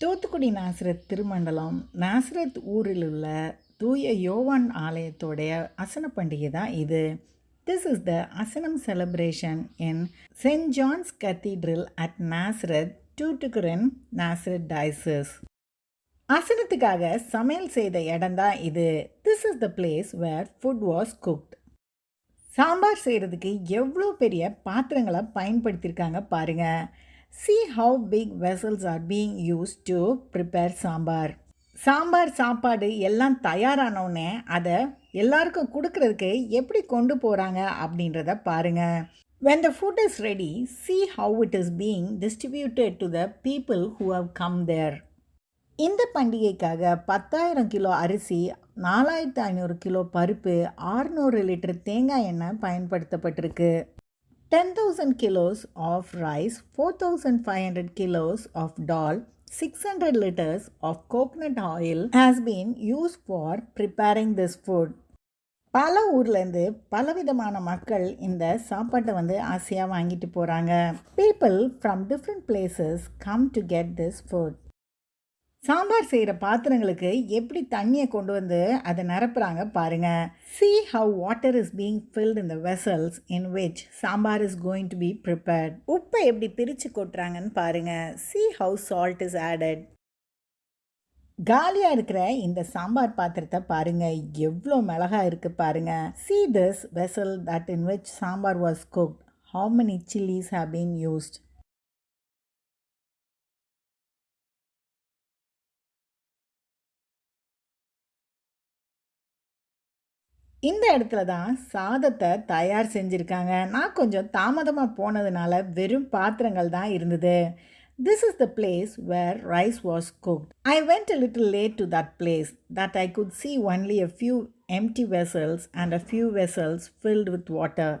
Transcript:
Thoothukudi Nazareth திருமண்டலம் Nazareth ஊரில் உள்ள தூய யோவான் ஆலயத்தோடைய அசன பண்டிகை தான் இது. This is the Asanam celebration in saint John's cathedral at Nazareth Tuticorin Nazareth diocese அசனத்துக்காக சமையல் செய்த இடம்தான் இது. This is the place where food was cooked sambar செய்கிறதுக்கு எவ்வளோ பெரிய பாத்திரங்களை பயன்படுத்தியிருக்காங்க பாருங்கள் see how big vessels are being used to prepare sambar. Sambar சாப்பாடு எல்லாம் தயாரானோடனே அதை எல்லாருக்கும் கொடுக்கறதுக்கு எப்படி கொண்டு போகிறாங்க அப்படின்றத பாருங்க. When the food is ready see how it is being distributed to the people who have come there. இந்த பண்டிகைக்காக பத்தாயிரம் கிலோ அரிசி நாலாயிரத்து ஐநூறு கிலோ பருப்பு ஆறுநூறு லிட்டர் தேங்காய் எண்ணெய் பயன்படுத்தப்பட்டிருக்கு. Ten thousand kilos of rice four thousand five hundred kilos of dal six hundred litres of coconut oil has been use for preparing this food பல ஊர்லேருந்து பலவிதமான மக்கள் இந்த சாப்பாட்டை வந்து ஆசையாக வாங்கிட்டு போகிறாங்க people from different places come to get this food sambar செய்கிற பாத்திரங்களுக்கு எப்படி தண்ணியை கொண்டு வந்து அதை நிரப்புகிறாங்க பாருங்கள் see how water is being filled in the vessels in which sambar is going to be prepared உப்பை எப்படி பிரித்து கொட்டுறாங்கன்னு பாருங்கள் see how salt is added காலியாக இருக்கிற இந்த சாம்பார் பாத்திரத்தை பாருங்கள் எவ்வளோ மிளகா இருக்குது பாருங்கள் see this vessel that in which sambar was cook how many chillies have been used இந்த இடத்துல தான் சாதத்தை தயார் செஞ்சுருக்காங்க. நான் கொஞ்சம் தாமதமாக போனதுனால வெறும் பாத்திரங்கள் தான் இருந்தது. This is the place where rice was cooked I went a little late to that place that I could see only a few empty vessels and a few vessels filled with water